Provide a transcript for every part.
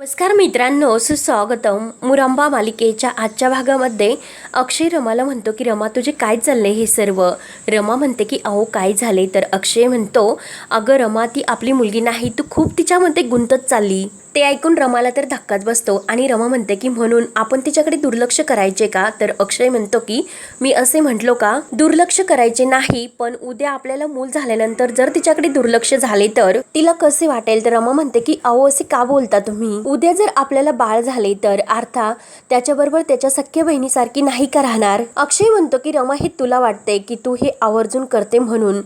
नमस्कार मित्रांनो सुस्वागतम. मुरंबा मालिकेच्या आजच्या भागामध्ये अक्षय रमाला म्हणतो की रमा तुझे काय चालले हे सर्व? रमा म्हणते की अहो काय झाले तर अक्षय म्हणतो अगं रमा ती आपली मुलगी नाही तू खूप तिच्यामध्ये गुंतत चालली. ते ऐकून रमाला तर धक्काच बसतो आणि रमा म्हणते की म्हणून आपण तिच्याकडे दुर्लक्ष करायचे का? तर अक्षय म्हणतो की मी असे म्हटलो का? दुर्लक्ष करायचे नाही पण उद्या आपल्याला मूल झाल्यानंतर जर तिच्याकडे दुर्लक्ष झाले तर तिला कसे वाटेल? तर रमा म्हणते की अहो असे का बोलता तुम्ही? उद्या जर आपल्याला बाळ झाले तर अर्था त्याच्याबरोबर त्याच्या सख्या बहिणीसारखी नाही का राहणार? अक्षय म्हणतो की रमा हे तुला वाटते की तू हे आवर्जून करते म्हणून.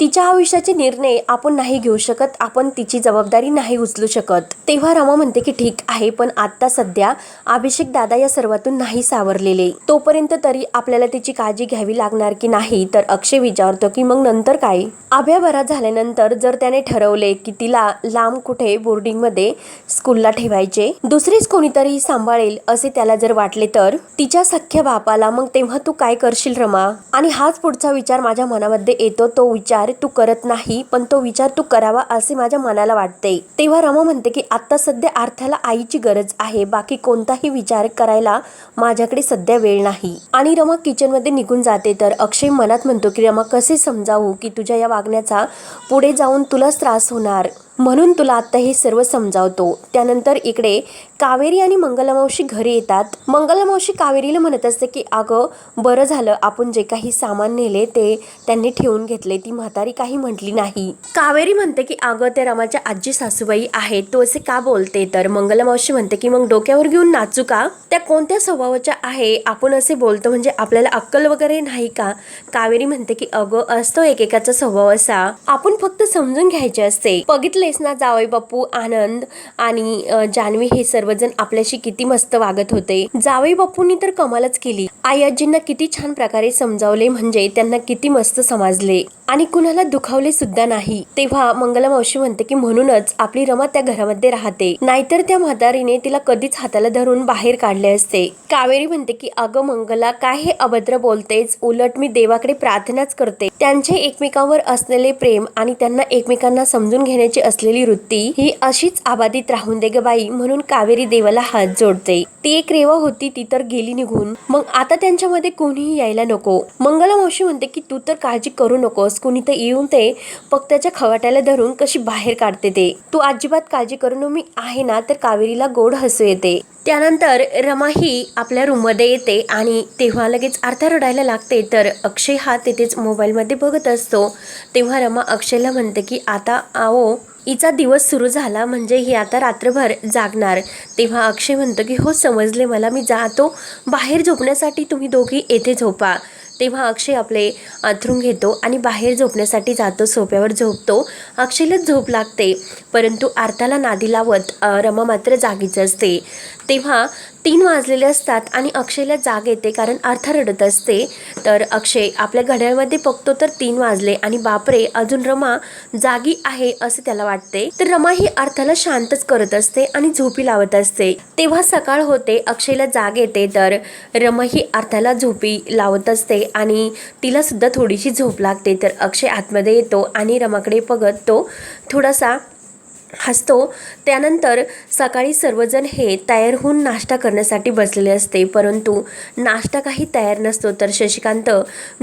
तिच्या आयुष्याचे निर्णय आपण नाही घेऊ शकत आपण तिची जबाबदारी नाही उचलू शकत. तेव्हा रमा म्हणते की ठीक आहे पण आता सध्या अभिषेक दादा या सर्वातून नाही सावरलेले. तोपर्यंत तरी आपल्याला तिची काळजी घ्यावी लागणार की नाही तर अक्षय विचारतो की मग नंतर काय? अभ्या बरा झाल्यानंतर जर त्याने ठरवले की तिला लांब कुठे बोर्डिंगमध्ये स्कूलला ठेवायचे दुसरीच कोणीतरी सांभाळेल असे त्याला जर वाटले तर? तिच्या सख्या बापाला मग तेव्हा तू काय करशील रमा? आणि हाच पुढचा विचार माझ्या मनामध्ये येतो तो विचार तू करत नाही पण तो विचार तू करावा असे माझ्या मनाला वाटते. तेव्हा रमा म्हणते की आता सध्या अर्थाला आईची गरज आहे. बाकी कोणताही विचार करायला माझ्याकडे सध्या वेळ नाही. आणि रमा किचनमध्ये निघून जाते. तर अक्षय मनात म्हणतो की रमा कसे समजावू की तुझ्या या वागण्याचा पुढे जाऊन तुलाच त्रास होणार? म्हणून तुला आत्ता हे सर्व समजावतो. त्यानंतर इकडे कावेरी आणि मंगलमावशी घरी येतात. मंगलमावशी कावेरीला म्हणत असते की अगं बरं झालं आपण जे काही सामान नेले ते त्यांनी ठेवून घेतले. ती म्हातारी काही म्हटली नाही. कावेरी म्हणते की अगं ते रमाच्या आजी सासूबाई आहेत. तू असे का बोलते? तर मंगलमावशी म्हणते की मग डोक्यावर घेऊन नाचू का? त्या कोणत्या स्वभावाच्या आहे? आपण असे बोलतो म्हणजे आपल्याला अक्कल वगैरे नाही का? कावेरी म्हणते की अगं असतो एकेकाचा स्वभाव असा. आपण फक्त समजून घ्यायचे असते. बघितले ना जावई बापू आनंद आणि जान्हवी हे सर्वजण आपल्याशी किती मस्त वागत होते. जावई बापूंनी तर कमालच केली. आई आजींना किती छान प्रकारे समजावले म्हणजे त्यांना किती मस्त समजले. आणि कुणाला दुखावले सुद्धा नाही. तेव्हा मंगला मावशी म्हणते की म्हणूनच आपली रमा त्या घरामध्ये राहते. नाहीतर त्या म्हातारीने तिला कधीच हाताला धरून बाहेर काढले असते. कावेरी म्हणते की अगं मंगला काय हे अभद्र बोलतेच उलट मी देवाकडे प्रार्थनाच करते. त्यांचे एकमेकांवर असलेले प्रेम आणि त्यांना एकमेकांना समजून घेण्याची असलेली वृत्ती ही अशीच आबादित राहून दे ग बाई. म्हणून कावेरी देवाला हात जोडते. ती एक रेवा होती ती तर गेली निघून. मग आता त्यांच्यामध्ये कोणीही यायला नको. मंगला मावशी म्हणते की तू तर काळजी करू नकोस. कुणी तर येऊन ते पक्त्याच्या खवाट्याला धरून कशी बाहेर काढते ते. तू अजिबात काळजी करू मी आहे ना तर कावेरीला गोड हसू येते. त्यानंतर रमा ही आपल्या रूममध्ये येते आणि तेव्हा लगेच अर्धा रडायला लागते तर अक्षय हा तिथेच मोबाईलमध्ये बघत असतो. तेव्हा रमा अक्षयला म्हणते की आता आओ हिचा दिवस सुरू झाला म्हणजे ही आता रात्रभर जागणार. तेव्हा अक्षय म्हणतो की हो समजले मला मी जातो. बाहेर झोपण्यासाठी तुम्ही दोघी येथे झोपा. तेव्हा अक्षय आपले अंथरून घेतो आणि बाहेर झोपण्यासाठी जातो सोप्यावर झोपतो. अक्षयलाच झोप लागते परंतु आरताला नादी लावत रमा मात्र जागीच असते. तेव्हा तीन वाजलेले असतात आणि अक्षयला जाग येते कारण अर्था रडत असते. तर अक्षय आपल्या घड्याळमध्ये बघतो तर तीन वाजले आणि बापरे अजून रमा जागी आहे असे त्याला वाटते. तर रमा ही अर्थाला शांतच करत असते आणि झोपी लावत असते. तेव्हा सकाळ होते अक्षयला जाग येते तर रमा ही अर्थाला झोपी लावत असते आणि तिला सुद्धा थोडीशी झोप लागते. तर अक्षय आतमध्ये येतो आणि रमाकडे बघत तो थोडासा हसतो. त्यानंतर सकाळी सर्वजण हे तयार होऊन नाश्ता करण्यासाठी बसलेले असते. परंतु नाश्ता काही तयार नसतो. तर शशिकांत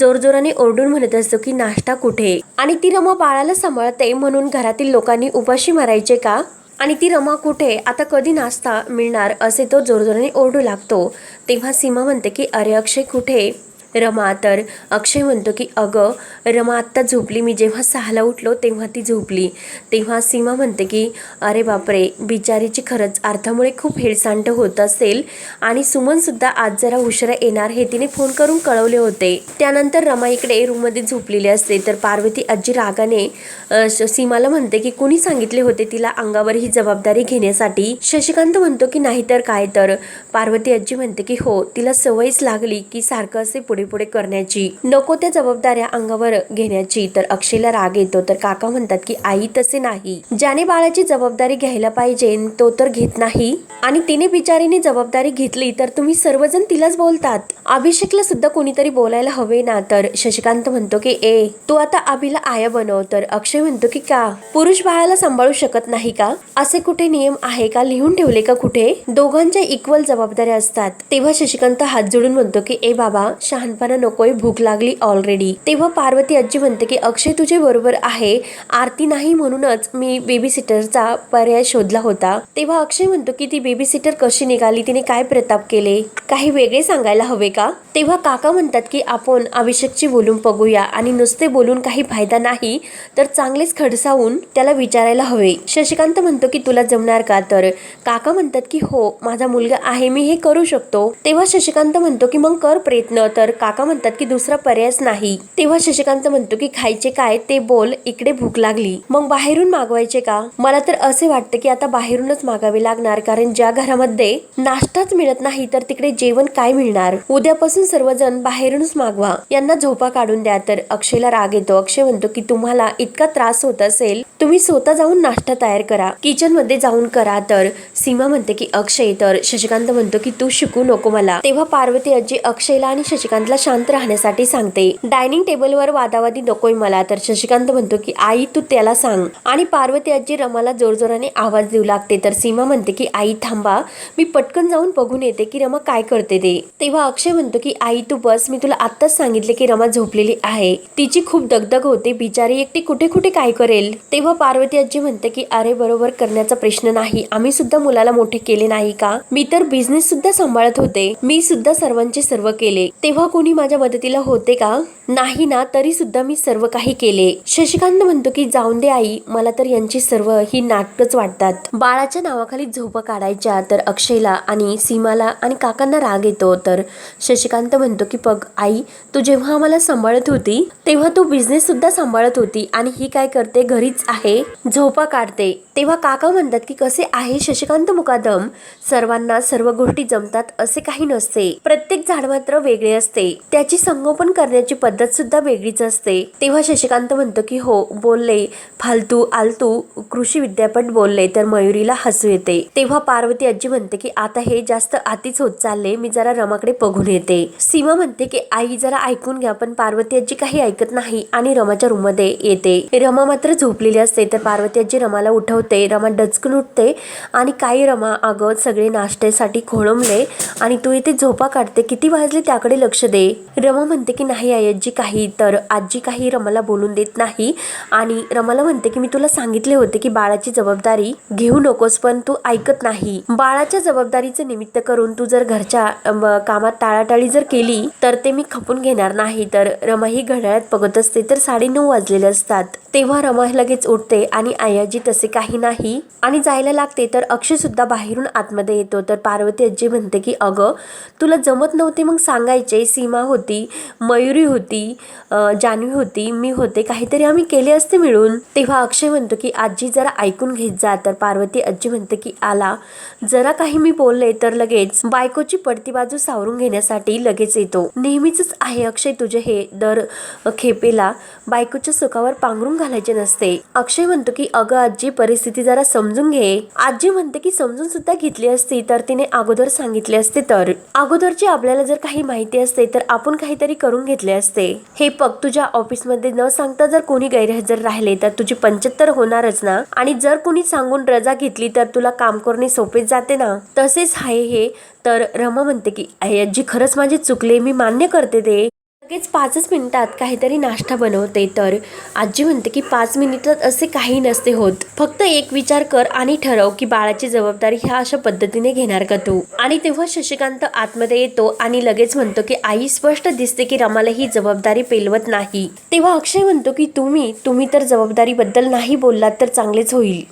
जोरजोराने ओरडून म्हणत असतो की नाश्ता कुठे? आणि ती रमा बाळाला सांभाळते. म्हणून घरातील लोकांनी उपाशी मारायचे का? आणि ती रमा कुठे? आता कधी नाश्ता मिळणार? असे तो जोरजोराने ओरडू लागतो. तेव्हा सीमा म्हणते की अरे अक्षय कुठे? रमा. तर अक्षय म्हणतो की अगं रमा आत्ता झोपली. मी जेव्हा सहाला उठलो तेव्हा ती झोपली. तेव्हा सीमा म्हणते की अरे बापरे बिचारीची खरंच अर्थामुळे खूप हेळसांड होत असेल आणि सुमनसुद्धा आज जरा उशिरा येणार हे तिने फोन करून कळवले होते. त्यानंतर रमा इकडे रूममध्ये झोपलेली असते. तर पार्वती आजी रागाने सीमाला म्हणते की कुणी सांगितले होते तिला अंगावर ही जबाबदारी घेण्यासाठी? शशिकांत म्हणतो की नाहीतर काय तर. पार्वती आजी म्हणते की हो तिला सवयच लागली की सारखं असे पुढे पुढे करण्याची. नको त्या जबाबदाऱ्या अंगावर घेण्याची. तर अक्षयला राग येतो. तर काका म्हणतात की आई तसे नाही. ज्याने बाळाची जबाबदारी घ्यायला पाहिजे तो तर घेत नाही. आणि तिने बिचारीने जबाबदारी घेतली तर तुम्ही सर्वजण तिलाच बोलतात. अभिषेकला सुद्धा कोणीतरी बोलायला हवे ना. तर शशिकांत म्हणतो की ए तू आता अभिला आया बनव. तर अक्षय म्हणतो की का? पुरुष बाळाला सांभाळू शकत नाही का? असे कुठे नियम आहे का? लिहून ठेवले का कुठे? दोघांच्या इक्वल जबाबदाऱ्या असतात. तेव्हा शशिकांत हात जोडून म्हणतो की ए बाबा शहाणपणा नकोय भूक लागली ऑलरेडी तेव्हा पार्वती आजी म्हणते की अक्षय तुझे बरोबर आहे. आरती नाही म्हणूनच मी बेबी सिटरचा पर्याय शोधला होता. तेव्हा अक्षय म्हणतो की ती बेबी सिटर कशी निघाली? तिने काय प्रताप केले? काही वेगळे सांगायला हवे का? तेव्हा काका म्हणतात की आपण अभिषेकची बोलून बघूया आणि नुसते बोलून काही फायदा नाही तर चांगलेच खडसावून त्याला विचारायला हवे. शशिकांत म्हणतो की तुला जमणार का तर? काका म्हणतात की हो माझा मुलगा आहे मी हे करू शकतो. तेव्हा शशिकांत म्हणतो की मग कर प्रयत्न तर काका म्हणतात की दुसरा पर्यायच नाही. तेव्हा शशिकांत म्हणतो की खायचे काय ते बोल इकडे भूक लागली. मग बाहेरून मागवायचे का? मला तर असे वाटते की आता बाहेरूनच मागावे लागणार कारण ज्या घरामध्ये नाश्ताच मिळत नाही तर तिकडे जेवण काय मिळणार? उद्यापासून सर्वजण बाहेरूनच मागवा. यांना झोपा काढून द्या तर अक्षयला राग येतो. अक्षय म्हणतो की तुम्हाला इतका त्रास होत असेल तुम्ही स्वतः जाऊन नाश्ता तयार करा. किचनमध्ये जाऊन करा. तर सीमा म्हणते की अक्षय तर शशिकांत म्हणतो की तू शिकू नको मला. तेव्हा पार्वती आजी अक्षयला आणि शशिकांतला शांत राहण्यासाठी सांगते. डायनिंग टेबलवर वादावादी नकोय मला तर शशिकांत म्हणतो की आई तू त्याला सांग. आणि पार्वती आजी रमाला जोरजोराने आवाज देऊ लागते तर सीमा म्हणते की आई थांबा. मी पटकन जाऊन बघून येते की रमा काय करते ते. तेव्हा अक्षय म्हणतो की आई तू बस. मी तुला आत्ताच सांगितले की रमा झोपलेली आहे. तिची खूप दगदग होते. बिचारी एकटी कुठे कुठे काय करेल? तेव्हा पार्वती आजी म्हणते की अरे बरोबर करण्याचा प्रश्न नाही. आम्ही सुद्धा मुलाला मोठे केले नाही का? मी तर बिझनेस सुद्धा सांभाळत होते. मी सुद्धा सर्वांचे सर्व केले. तेव्हा कोणी माझ्या मदतीला होते का? नाही ना तरी सुद्धा मी सर्व काही केले. शशिकांत म्हणतो की जाऊन दे आई मला तर यांची सर्व ही नाटकच वाटतात. बाळाच्या नावाखाली झोपा काढायच्या तर अक्षयला आणि सीमाला आणि काकांना राग येतो. तर शशिकांत म्हणतो की बघ आई तू जेव्हा आम्हाला सांभाळत होती तेव्हा तू बिझनेस सुद्धा सांभाळत होती आणि ही काय करते? घरीच आहे. झोपा काढते. तेव्हा काका म्हणतात की कसे आहे शशिकांत मुकादम? सर्वांना सर्व गोष्टी जमतात असे काही नसते. प्रत्येक झाड मात्र वेगळे असते. असते. त्याची संगोपन करण्याची पद्धत सुद्धा वेगळीच असते. तेव्हा शशिकांत म्हणतो की हो बोलले. फालतू आलतू कृषी विद्यापीठ बोलले तर मयुरीला हसू येते. तेव्हा पार्वती आजी म्हणते की आता हे जास्त आतीच होत चालले. मी जरा रमाकडे बघून येते. सीमा म्हणते की आई जरा ऐकून घ्या पण पार्वती आजी काही ऐकत नाही आणि रमाच्या रूममध्ये येते. रमा मात्र झोपलेली असते तर पार्वती आजी रमाला उठवते. रमा डचकून उठते आणि काही रमा अगं सगळे नाश्त्यासाठी खोळंबले आणि तू इथे झोपा काढते. किती वाजले? त्याकडे लक्ष दे. रमा म्हणते की नाही आई आजी काही तर आजी काही रमाला बोलून देत नाही. आणि रमाला म्हणते की मी तुला सांगितले होते की बाळाची जबाबदारी घेऊ नकोस पण तू ऐकत नाही. बाळाच्या जबाबदारीचं निमित्त करून तू जर घरच्या कामात टाळाटाळी जर केली तर ते मी खपून घेणार नाही. तर रमा ही घड्याळात बघत असते तर साडे नऊ वाजलेले असतात. तेव्हा रमा लगेच उठते आणि आयाजी तसे काही नाही. आणि जायला लागते तर अक्षय सुद्धा बाहेरून आतमध्ये येतो. तर पार्वती आजी म्हणते की अगं तुला जमत नव्हते मग सांगायचे सीमा होती मयुरी होती जान्हवी होती मी होते काहीतरी आम्ही केले असते मिळून. तेव्हा अक्षय म्हणतो की आजी जरा ऐकून घेत जा. तर पार्वती आजी म्हणते की आला. जरा काही मी बोलले तर लगेच बायकोची पडती बाजू सावरून घेण्यासाठी लगेच येतो. नेहमीच आहे अक्षय तुझे हे दर खेपेला. बायकोच्या सुखावर पांघरून घालायचे नसते. अक्षय म्हणतो की अगं आजी परिस्थिती जरा समजून घे. आजी म्हणते की समजून सुद्धा घेतली असती तर तिने अगोदर सांगितले असते तर. अगोदरची आपल्याला जर काही माहिती असते तर आपण काहीतरी करून घेतले असते. हे बघ तुझ्या ऑफिसमध्ये न सांगता जर कोणी गैरहजर राहिले तर तुझी पंच्याहत्तर होणारच ना? आणि जर कोणी सांगून रजा घेतली तर तुला काम करणे सोपेच जाते ना? तसेच आहे हे. तर रमा म्हणते की "आई आजी खरंच माझे चुकले मी मान्य करते ते लगेच पाचच मिनिटात काहीतरी नाश्ता बनवते तर आजी म्हणते की पाच मिनिटात असे काही नसते होत. फक्त एक विचार कर आणि ठरव की बाळाची जबाबदारी ह्या अशा पद्धतीने घेणार का तू? आणि तेव्हा शशिकांत आतमध्ये येतो आणि लगेच म्हणतो की आई स्पष्ट दिसते की रमाला ही जबाबदारी पेलवत नाही. तेव्हा अक्षय म्हणतो की तुम्ही तुम्ही तर जबाबदारीबद्दल नाही बोललात तर चांगलेच होईल.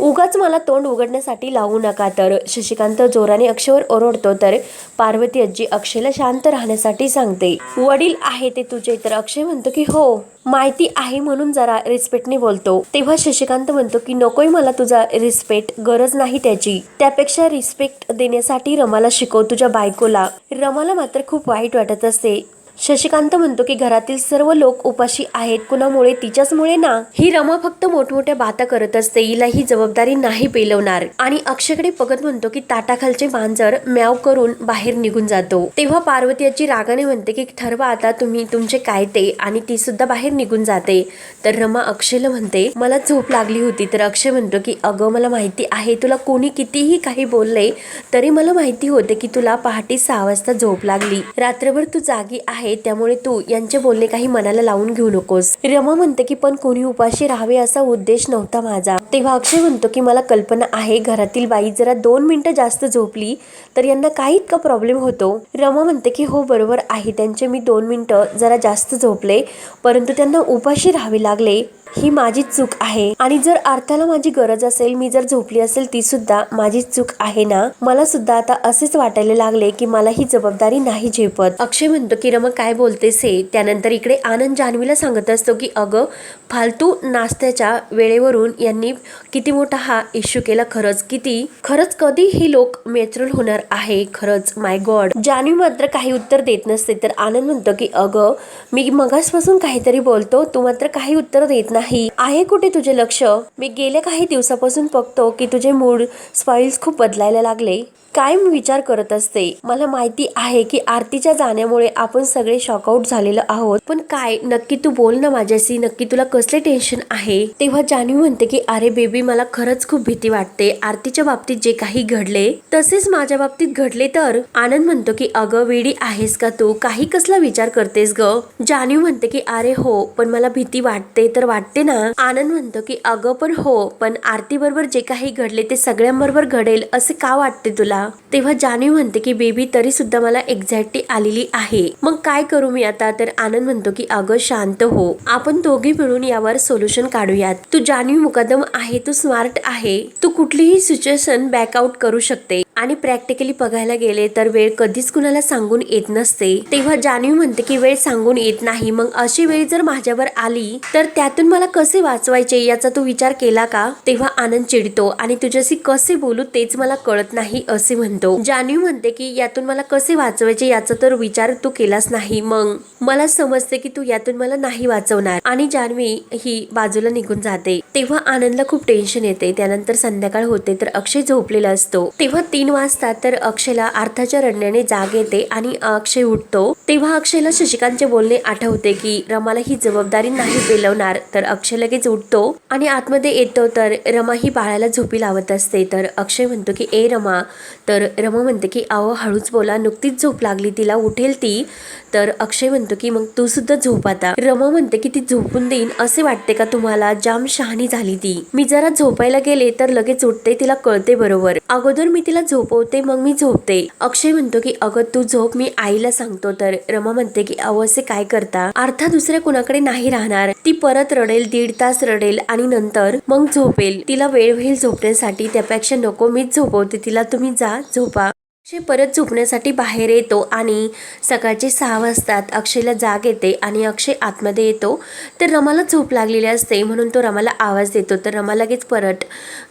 उगाच मला तोंड उघडण्यासाठी लावू नका. तर शशिकांत जोराने अक्षयवर ओरडतो तर पार्वती आजी अक्षयला शांत राहण्यासाठी सांगते वडील आहे ते तुझे. तर अक्षय म्हणतो की हो माहिती आहे म्हणून जरा रिस्पेक्टने बोलतो. तेव्हा शशिकांत म्हणतो की नकोय मला तुझा रिस्पेक्ट गरज नाही त्याची. त्यापेक्षा रिस्पेक्ट देण्यासाठी रमाला शिकव तुझ्या बायकोला. रमाला मात्र खूप वाईट वाटत असते. शशिकांत म्हणतो की घरातील सर्व लोक उपाशी आहेत. कुणामुळे? तिच्याचमुळे ना. ही रमा फक्त मोठमोठ्या बाता करत असते. हिला ही जबाबदारी नाही पेलवणार. आणि अक्षयकडे बघत म्हणतो की ताटाखालचे मांजर म्याव करून बाहेर निघून जातो. तेव्हा पार्वती याची रागाने म्हणते की ठरवा आता तुम्ही तुमचे काय ते. आणि ती सुद्धा बाहेर निघून जाते. तर रमा अक्षयला म्हणते मला झोप लागली होती. तर अक्षय म्हणतो की अगं मला माहिती आहे. तुला कोणी कितीही काही बोलले तरी मला माहिती होते की तुला पहाटे सहा वाजता झोप लागली. रात्रभर तू जागी आहे. त्यामुळे तू यांचे बोलणे काही मनाला लावून घेऊ नकोस. रमा म्हणते की पण कोणी उपाशी राहावे असा उद्देश नव्हता माझा. तेव्हा अक्षय म्हणतो की मला कल्पना आहे घरातील बाई जरा दोन मिनिटं जास्त झोपली तर यांना काही इतका प्रॉब्लेम होतो. रमा म्हणते की हो बरोबर आहे त्यांचे मी दोन मिनिटं जरा जास्त झोपले परंतु त्यांना उपाशी राहावे लागले ही माझीच चूक आहे. आणि जर अर्थाला माझी गरज असेल मी जर झोपली असेल ती सुद्धा माझीच चूक आहे ना? मला सुद्धा आता असेच वाटायला लागले की मला ही जबाबदारी नाही झेपत. अक्षय म्हणतो की रमा काय बोलतेस हे? त्यानंतर इकडे आनंद जान्हवीला सांगत असतो की अगं फालतू नाश्त्याच्या वेळेवरून यांनी किती मोठा हा इश्यू केला खरंच. किती? खरंच कधी ही लोक मॅच्युरल होणार आहे? खरंच माय गॉड जान्हवी मात्र काही उत्तर देत नसते. तर आनंद म्हणतो की अगं मी मगासपासून काहीतरी बोलतो. तू मात्र काही उत्तर देत नाही नाही. आहे कुठे तुझे लक्ष? मी गेल्या काही दिवसापासून बघतो की तुझे मूड स्पाइल्स खूप बदलायला लागले. काय मी विचार करत असते. मला माहिती आहे की आरतीच्या जाण्यामुळे आपण सगळे शॉकआउट झालेलो आहोत. पण काय? नक्की तू बोल ना माझ्याशी. नक्की तुला कसले टेन्शन आहे? तेव्हा जान्हवी म्हणते की अरे बेबी मला खरंच खूप भीती वाटते. आरतीच्या बाबतीत जे काही घडले तसेच माझ्या बाबतीत घडले तर? आनंद म्हणतो की अगं वेडी आहेस का तू? काही कसला विचार करतेस ग? जान्हवी म्हणते की अरे हो पण मला भीती वाटते तर वाटते ना. आनंद म्हणतो की अगं पण हो पण आरती बरोबर जे काही घडले ते सगळ्यांबरोबर घडेल. असे का वाटते तुला? तेव्हा जाणीव म्हणते की बेबी तरी सुद्धा मला एक्झॅक्टली आलेली आहे. मग काय करू मी आता? तर आनंद म्हणतो की अगं शांत हो. आपण दोघे मिळून यावर सोल्युशन काढूयात. तू जानवी मुकदम आहे तू स्मार्ट आहे. तू कुठलीही सिच्युएशन बॅकआउट करू शकते. आणि प्रॅक्टिकली बघायला गेले तर वेळ कधीच कुणाला सांगून येत नसते. तेव्हा जानवी म्हणते की वेळ सांगून येत नाही. मग अशी वेळ जर माझ्यावर आली तर त्यातून मला कसे वाचवायचे याचा तू विचार केला का? तेव्हा आनंद चिडतो आणि तुझ्याशी कसे बोलू तेच मला कळत नाही असे म्हणतो. जानवी म्हणते की यातून मला कसे वाचवायचे याचा तर विचार तू केलाच नाही. मग मला समजते की तू यातून मला नाही वाचवणार. आणि जान्हवी ही बाजूला निघून जाते. तेव्हा आनंदला खूप टेन्शन येते. त्यानंतर संध्याकाळ होते तर अक्षय झोपलेला असतो. तेव्हा तीन वाजता तर अक्षयला अर्थाच्या रडण्याने जाग येते आणि अक्षय उठतो. तेव्हा अक्षयला शशिकांतचे बोलणे आठवते की रमाला ही जबाबदारी नाही पेलवणार तर अक्षय लगेच उठतो आणि आतमध्ये येतो तर रमा ही बाळाला झोपी लावत असते. तर अक्षय म्हणतो की ए रमा. तर रमा म्हणते की अहो हळूच बोला नुकतीच झोप लागली तिला उठेल ती. तर अक्षय म्हणतो की मग तू सुद्धा झोप आता. रमा म्हणते की ती झोपून देईन असे वाटते का तुम्हाला? जाम शहाणी झाली ती. मी जरा झोपायला गेले तर लगेच उठते तिला कळते बरोबर. अगोदर मी तिला झोप झोपवते मग मी झोपते. अक्षय म्हणतो की अगं तू झोप मी आईला सांगतो तर. रमा म्हणते की अहो असे काय करता? अर्थात दुसऱ्या कुणाकडे नाही राहणार. ती परत रडेल दीड तास रडेल आणि नंतर मग झोपेल. तिला वेळ होईल झोपण्यासाठी. त्यापेक्षा नको मीच झोपवते. तिला तुम्ही जा झोपा. अक्षय परत झोपण्यासाठी बाहेर येतो आणि सकाळचे सहा वाजतात. अक्षयला जाग येते आणि अक्षय आतमध्ये येतो. तर रमाला झोप लागलेली असते म्हणून तो रमाला आवाज देतो. तर रमा लगेच परत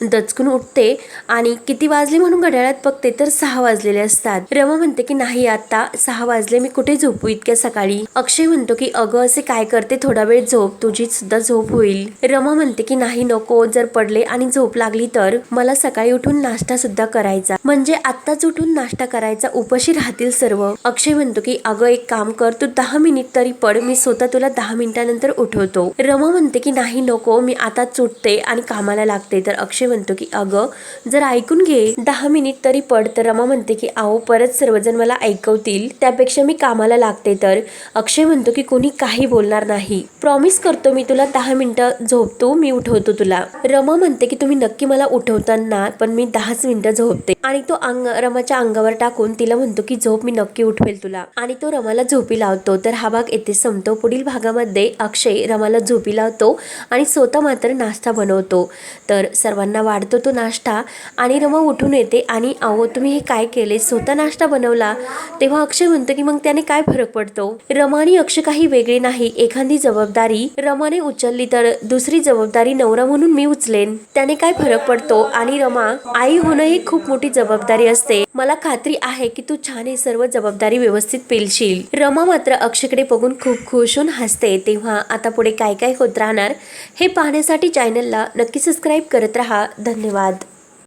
दचकून उठते आणि किती वाजले म्हणून घड्याळात बघते तर सहा वाजलेले असतात. रमा म्हणते की नाही आता सहा वाजले मी कुठे झोपू इतक्या सकाळी? अक्षय म्हणतो की अगं असे काय करते? थोडा वेळ झोप तुझी सुद्धा झोप होईल. रमा म्हणते की नाही नको जर पडले आणि झोप लागली तर मला सकाळी उठून नाश्ता सुद्धा करायचा. म्हणजे आत्ताच उठून नाश्ता करायचा उपाशी राहतील सर्व. अक्षय म्हणतो की अगं एक काम कर तू दहा मिनिट तरी पड मी स्वतः तुला दहा मिनिटानंतर उठवतो. रमा म्हणते की नाही नको मी आता चुटते आणि कामाला लागते. तर अक्षय म्हणतो की अगं जर ऐकून घे दहा मिनिट तरी पड. तर रमा म्हणते की आहो परत सर्वजण मला ऐकवतील त्यापेक्षा मी कामाला लागते तर. अक्षय म्हणतो की कोणी काही बोलणार नाही. प्रॉमिस करतो मी तुला दहा मिनिटं झोपतो मी उठवतो तुला. रमा म्हणते की तुम्ही नक्की मला उठवताना पण मी दहाच मिनिटं झोपते. आणि तो अंग रमाच्या अंगावर टाकून तिला म्हणतो की झोप मी नक्की उठवेल तुला. आणि तो रमाला झोपी लावतो. तर हा भाग येथे संपतो. पुढील भागामध्ये अक्षय रमाला झोपी लावतो आणि स्वतः मात्र नाश्ता बनवतो. तर सर्वांना वाढतो तो नाश्ता आणि रमा उठून येते आणि अहो तुम्ही हे काय केले? स्वतः नाश्ता बनवला? तेव्हा अक्षय म्हणतो की मग त्याने काय फरक पडतो? रमा आणि अक्षय काही वेगळे नाही. एखादी जबाबदारी रमाने उचलली तर दुसरी जबाबदारी नवरा म्हणून मी उचलेन. त्याने काय फरक पडतो? आणि रमा आई होणं ही खूप मोठी जबाबदारी असते. मला खात्री आहे की तू छान हे सर्व जबाबदारी व्यवस्थित पेलशील. रमा मात्र अक्षयकडे बघून खूप खुश होऊन हसते. तेव्हा आता पुढे काय काय होत राहणार हे पाहण्यासाठी चॅनलला नक्की सबस्क्राईब करत राहा. धन्यवाद.